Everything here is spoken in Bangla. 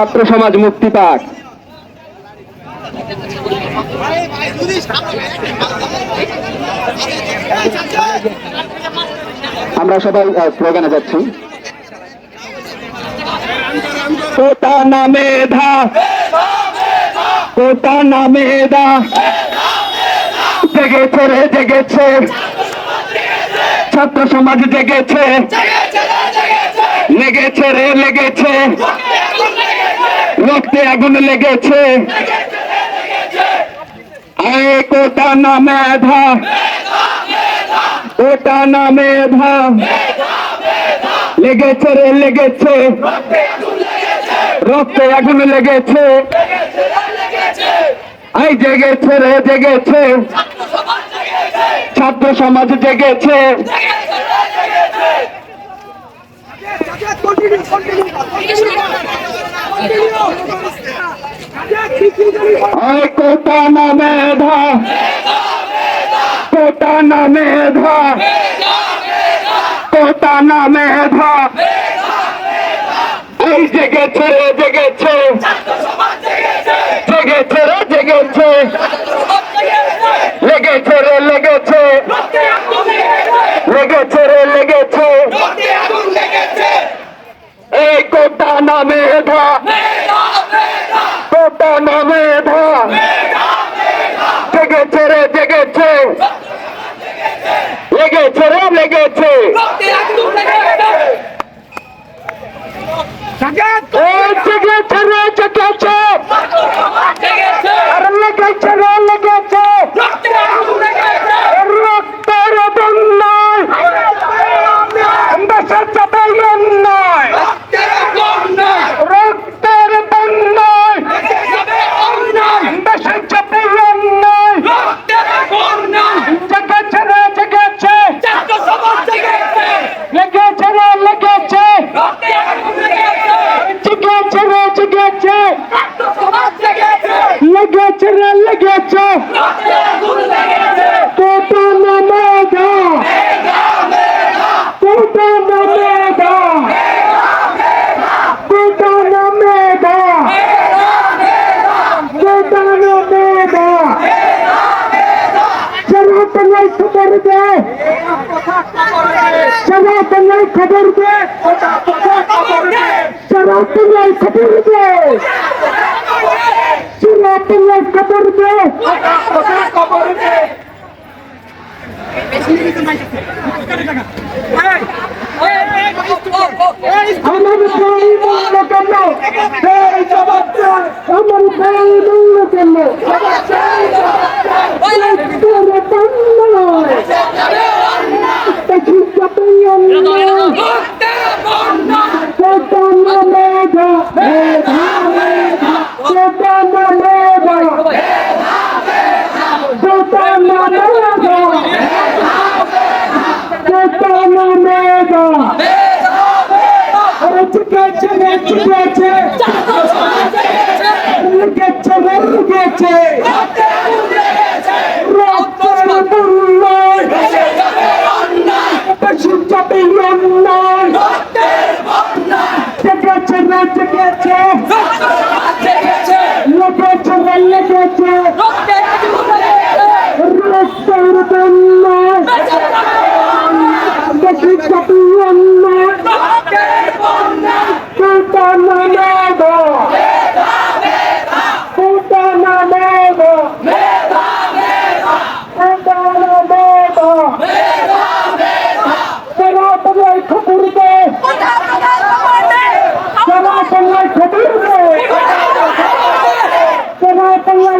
ছাত্র সমাজ মুক্তি পাক। আমরা সবাই স্লোগানে যাচ্ছি। কোটা না মেধা, কোটা না মেধা, জেগেছে রে, জেগেছে। ছাত্র সমাজ জেগেছে, লেগেছে রে, লেগেছে। রক্তে আগুন লেগেছে। কোটা না মেধা। কোটা না মেধা। লেগেছে রে, লেগেছে। রক্তে আগুন লেগেছে। আই জেগেছে রে, জেগেছে। ছাত্র সমাজ জেগেছে। আয় কোটা না মেধা। কোটা না মেধা। কোটা না মেধা। এই জেগেছে রে জেগেছে। জেগেছে রে, জেগেছে। লেগেছে রে, লেগেছে। লেগেছে রে, লেগেছে। এই কোটা না মেধা। মেধা। জেগেছে রে জেগেছে লেগেছে রে লেগেছে এই জেগেছে রে জেগেছে আর লেগেছে রে লেগেছে রক্তের বন্যায় দেশের চাপে অন্যায় রক্তের বন্যায় দেশের চাপে অন্যায় জেগেছে রে জেগেছে লেগেছে রে লেগেছে জেগেছে রে জেগেছে লেগেছে রে লেগেছে কোটা না মেধা কোটা না মেধা কোটা না মেধা কোটা না মেধা যারা তোমার খবর দে যারা তোমার খবর দে যারা তোমার খবর দে তোমার খবর দে আমার ভাই বলল কেন। আমার ভাই বলল কেন তোর বাংলায় দেখি যাবে অন্য কোটানা মেধা মেধা মেধা কোটানা মেধা কোটানা মেধা কোটানা মেধা আরে ঠিক আছে রে ঠিক আছে লেগেছে রক্তের মূল্য বেশি যাবে অন্যায় লেগেছে রে লেগেছে লেগেছে রে লেগেছে রক্তের বন্যায় বেশি যাবে অন্যায় কোটানা মেধা কোটানা মেধা কোটানা মেধা যারা তোমার খবর দে যারা তোমার খবর দে যারা তোমার